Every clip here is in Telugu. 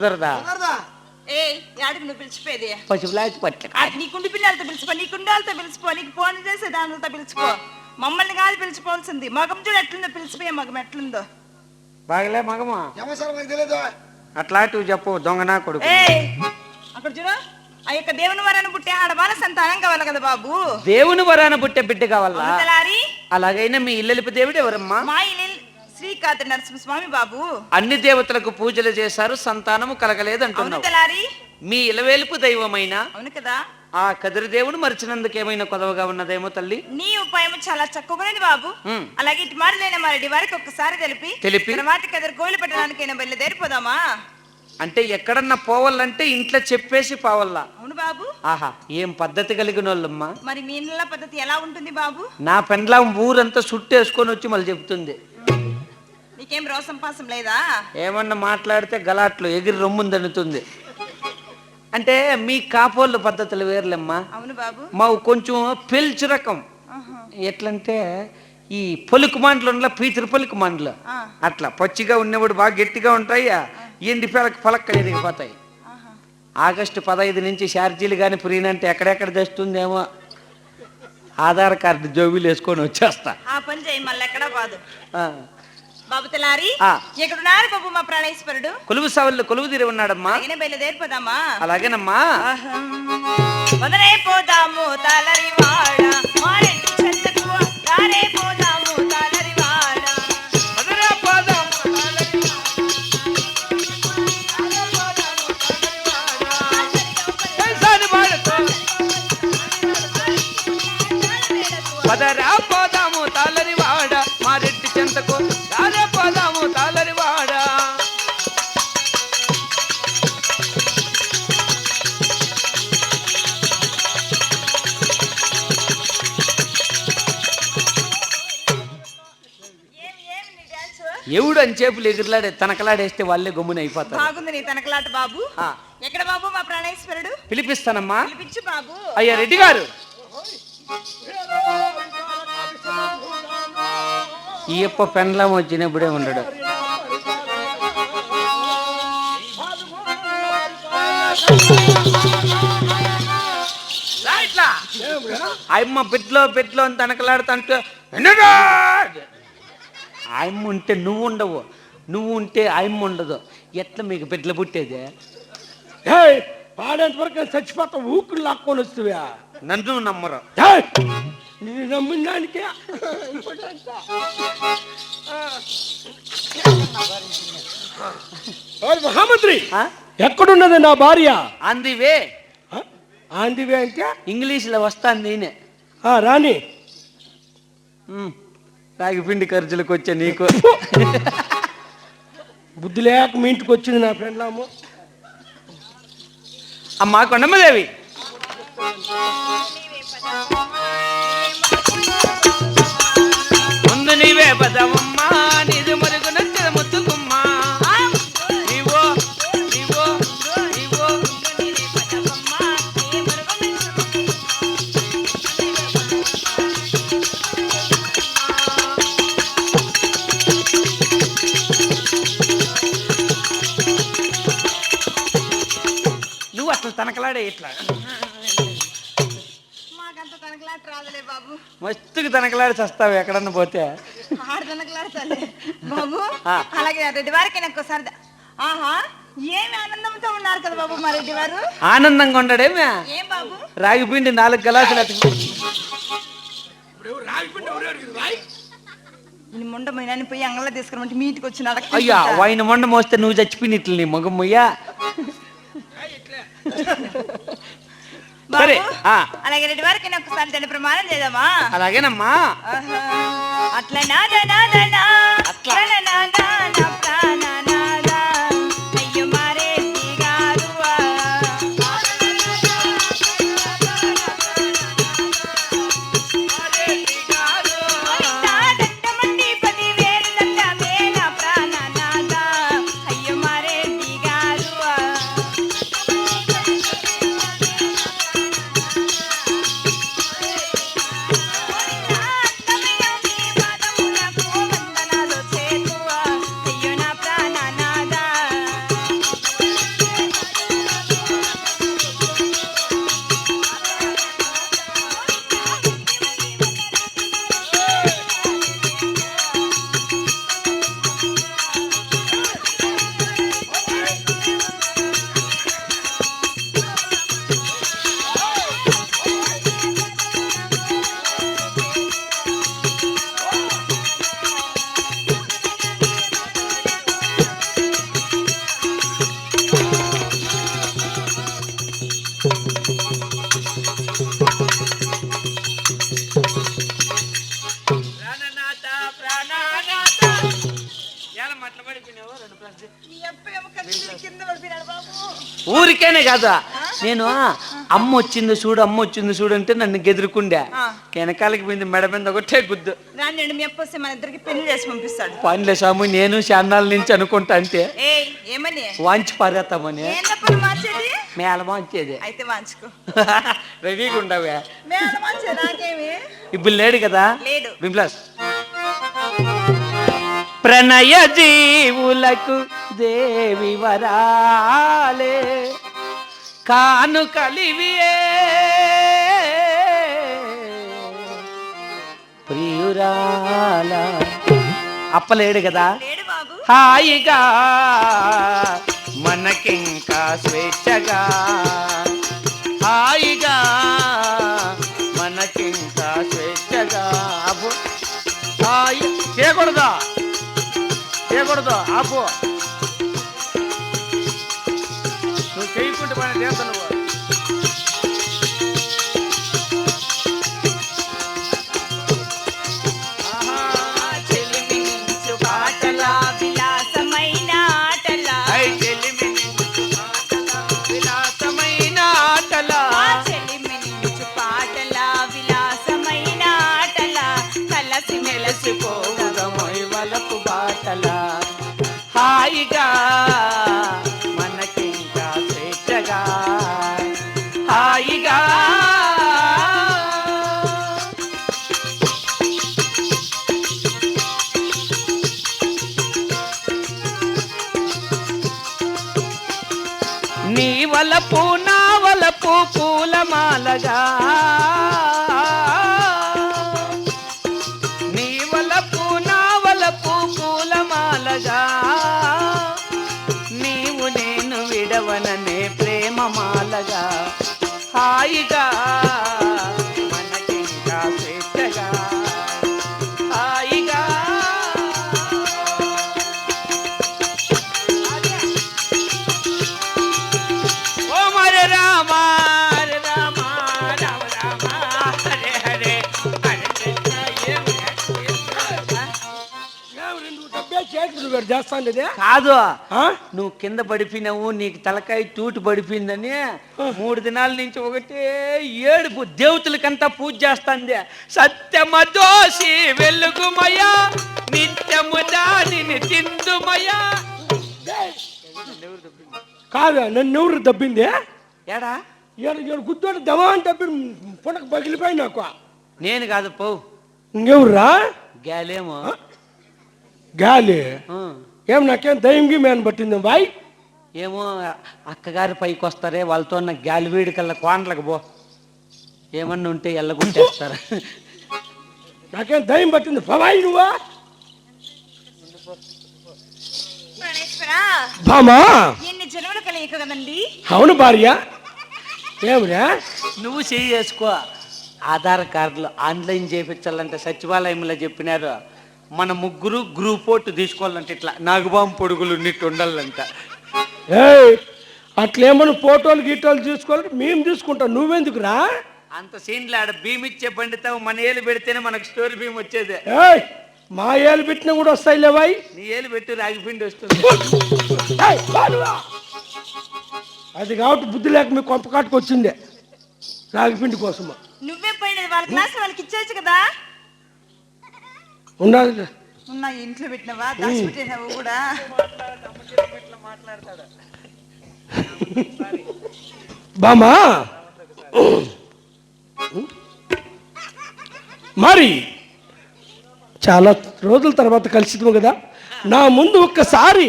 కుదరదా ఏ యాడికి నువ్వు పిలిచిపోయేది పశువులాచి పట్ల అది నీ కుండి పిల్లలతో పిలిచిపో నీ కుండాలతో పిలిచిపో నీకు ఫోన్ చేసే దానితో పిలిచిపో మమ్మల్ని కాదు పిలిచిపోవాల్సింది మగం చూడు ఎట్లుందో పిలిచిపోయే మగం ఎట్లుందో. బాగలే మగమా? చెప్పు దొంగనా కొడుకు? ఏ అక్కడ చూడు. ఆ యొక్క దేవుని వరాన్ని పుట్టే ఆడవాళ్ళ సంతానం కావాలి కదా బాబు. దేవుని వరాన పుట్టే బిడ్డ కావాలా? అలాగైనా మీ ఇల్లలిపి దేవుడు ఎవరమ్మా? మా ఇల్లు శ్రీకాంత నరసింహస్వామి బాబు. అన్ని దేవతలకు పూజలు చేశారు సంతానము కలగలేదు తలారి మీ ఇలవేలుపు దైవమైన? అవును కదా. ఆ కదిరి దేవుడు మరిచినందుకు ఏమైనా కొదవగా ఉన్నదేమో తల్లి? నీ ఉపాయం చాలా చక్కగానేది బాబు. అలాగే ఇటు మారలేని మరడి వారికి ఒక్కసారి తెలిపి తెలిపి? తర్వాత కదరు కోయిలు పెట్టడానికైనా బయలుదేరిపోదామా? అంటే ఎక్కడన్నా పోవాలంటే ఇంట్లో చెప్పేసి పోవాలా? అవును బాబు. ఆహా ఏం పద్ధతి కలిగిన వాళ్ళమ్మా మరి మీ పద్ధతి ఎలా ఉంటుంది బాబు? నా పెండ్లాం ఊరంతా సుట్టేసుకొని వచ్చి మళ్ళీ చెప్తుంది. నీకేం రోసం పాసం లేదా? ఏమన్నా మాట్లాడితే గలాట్లు ఎగిరి రొమ్ముందనుతుంది అంటే మీ కాపోళ్ళ పద్ధతులు వేర్లేమ్మా. అవును బాబు. మా కొంచెం పెల్చు రకం. ఎట్లంటే ఈ పొలుకు మండలు ఉండలా పీతిరి పొలుకు మండలు. అట్లా పచ్చిగా ఉన్నప్పుడు బాగా గట్టిగా ఉంటాయి? ఎండి పిలక పలక్క ఎదిగిపోతాయి. ఆగస్టు పదహైదు నుంచి ఛార్జీలు కానీ ఫ్రీనంటే ఎక్కడెక్కడ తెస్తుందేమో ఆధార్ కార్డు జోబీలు వేసుకొని వచ్చేస్తా. ఆ పని చేయి మళ్ళీ ఎక్కడా బాదు. ఆ. బాబు తెలారి. ఎక్కడున్నారు బాబు మా ప్రాణేశ్వరుడు? కొలువు సవళ్ళు కొలువు తీరి ఉన్నాడమ్మా. అలాగనే బయలుదేరిపోదామా? అలాగేనమ్మా. వదలే పోదాము తలరి వాడ. మారెంటి చెంతకు దారే పోదాము ఎవడు అని చేపులు ఎగురులాడే తనకలాడేస్తే వాళ్ళే గమ్మున అయిపోతారు. బాగుంది నీ తనకలాట బాబు. ఎక్కడ బాబు మా ప్రాణేశ్వరుడు? పిలిపిస్తానమ్మా. పిలిపించు బాబు. అయ్యా రెడ్డి గారు. ఈ యొక్క పెండ్లం వచ్చినప్పుడే ఉండడు. ఆయమ్మ పెట్లో పెట్లో అని తనకలాడుతుంటే! ఆయమ్మ ఉంటే నువ్వు ఉండవు. నువ్వు ఉంటే ఆయమ్మ ఉండదు. ఎట్లా మీకు బిడ్డలు పుట్టేదే? పాడేంత వరకు చచ్చిపోతా ఊకులు లాక్కొని వస్తువా. నన్ను నమ్మరు. నిన్ను నమ్మిన దానికే. మహామంత్రి? ఎక్కడున్నది నా భార్య? అందివే? ఆందివే అంటే? ఇంగ్లీష్లో వస్తాను నేనే ఆ, రాణి. ఉమ్, రాగిపిండి ఖర్చులకు వచ్చా నీకు. బుద్ధి లేక మీ ఇంటికి వచ్చింది నా ఫ్రెండ్లాము అమ్మా కొండమ్మదేవి. ముందు నీవే పదవమ్మా. అట్లా తనకలాడే ఇట్లా. మాకంత తనకలాట రాదులే బాబు. మస్తుకు తనకలాడి చస్తావు ఎక్కడన్నా పోతే. ఆడ తనకలాడతాలే. బాబు. అలాగే రెడ్డి వారికి ద- ఆహా ఏమి ఆనందంతో ఉన్నారు కదా బాబు మా రెడ్డి వారు? ఆనందంగా ఉండడేమే ఏం బాబు? రాగిపిండి నాలుగు గలాసులు అతుకు నేను ముండమైన పోయి అంగళ తీసుకురమంటే మీ ఇంటికి వచ్చిన అయ్యా వాయిన మొండ మోస్తే నువ్వు చచ్చిపోయినట్లు నీ మగమ్మయ్యా సరే. అలాగే రెడ్డి వారికి ఒకసారి తండ్రి ప్రమాణం చేద్దామా అలాగేనమ్మా. అట్లా ఊరికేనే కాదు నేను అమ్మ వచ్చింది చూడు అమ్మ వచ్చింది చూడు అంటే నన్ను గెదురుకుండే. వెనకాలకి పోయింది మెడ మీద ఒకటే గుద్దు. రాండి మీ మన ఇద్దరికి పెళ్ళి చేసి పంపిస్తాడు. పనిలే స్వామి నేను చాన్నాల నుంచి అనుకుంటా అంటే ఏమని? వాంచి పారేస్తామని మేల వాంచేది. అయితే వాంచుకో. రెడీగా ఉండవే. నాకేమి? ఇప్పుడు లేడు కదా? లేడు. బింప్లస్ ప్రణయ జీవులకు దేవి వరాలే. కాను కలివియే. ప్రియురాల. అప్పలేడు కదా? హాయిగా మనకింకా స్వేచ్ఛగా. హాయిగా మనకింకా స్వేచ్ఛగా. అబ్బో హాయి. చేయకూడదు. చేయకూడదు. ఆపు. చేయకుంటే మన నీ వలపు నా వలపు పూలమాలగా. చేతులు వేరు చేస్తాను కాదు? నువ్వు కింద పడిపోయినావు నీకు తలకాయ తూటు పడిపోయిందని మూడు దినాల నుంచి ఒకటే ఏడుపు దేవతలకంతా పూజ చేస్తుంది. సత్యమదోషి వెలుగుమయ నిత్యము దానిని తిందుమయ కాదు నన్ను ఎవరు దబ్బింది? ఏడా? గుద్దోడు దమా అని దబ్బి పునకు పగిలిపోయి నాకు. నేను కాదు పో ఇంకెవర్రా? గాలేమో. గాలి. ఏం నాకేం దయ్యం గిమేని పట్టింది బాయ్? ఏమో అక్కగారి పైకి వస్తారే వాళ్ళతో ఉన్న గాలివీడి కల్లా కోండ్లకు పో. ఏమన్నా ఉంటే ఎల్లగొట్టేస్తారు. నాకేం దయ్యం పట్టింది బాయ్ నువ్వా. ప్రాణేశ్వరా బామా? ఎన్ని జన్మలు కలియక కదండి? అవును భార్య. ఏమిరా? నువ్వు చేయి చేసుకో ఆధార్ కార్డులు ఆన్లైన్ చేయించాలంటే సచివాలయంలో చెప్పినారు. మన ముగ్గురు గ్రూప్ ఓటు తీసుకోవాలంటే ఇట్లా నాగుబాం పొడుగులు ఉన్నట్టు ఉండాలంట. ఏయ్ అట్లేమన్నా ఫోటోలు గీటోలు తీసుకోవాలి మేము తీసుకుంటాం. నువ్వెందుకురా? అంత సీన్లు ఆడ భీమ్ ఇచ్చే పండితావు మన ఏలు పెడితేనే మనకు స్టోరీ భీమ్ వచ్చేది. ఏయ్ మా ఏళ్ళు పెట్టినా కూడా వస్తాయిలే బాయ్. నీ ఏలు పెట్టి రాగిపిండి వస్తుంది. ఏయ్, బాలువా. అది కాబట్టి బుద్ధి లేక మీ కొంప కాటుకు వచ్చిందే రాగిపిండి కోసము. నువ్వే పోయినది వాళ్ళ క్లాస్ వాళ్ళకి ఇచ్చేయచ్చు కదా? ఉన్నది ఉన్న ఇంట్లో పెట్టినవా? దాచిపెట్టినవు కూడా? బామా మరి చాలా రోజుల తర్వాత కలిసిద్దాం కదా? నా ముందు ఒక్కసారి.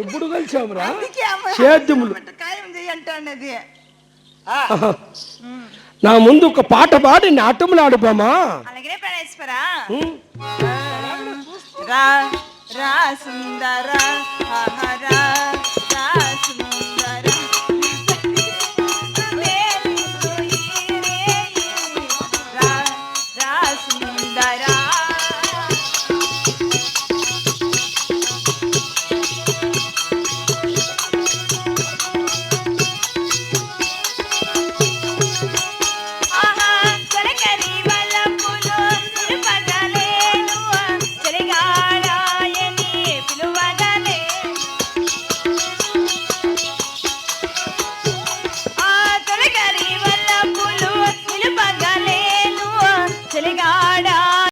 ఎప్పుడు కలిసామురా? సేద్యములు నా ముందు ఒక పాట పాడి నాట్యములాడు బామా అలాగే? రా రా సుందర ఆహా రా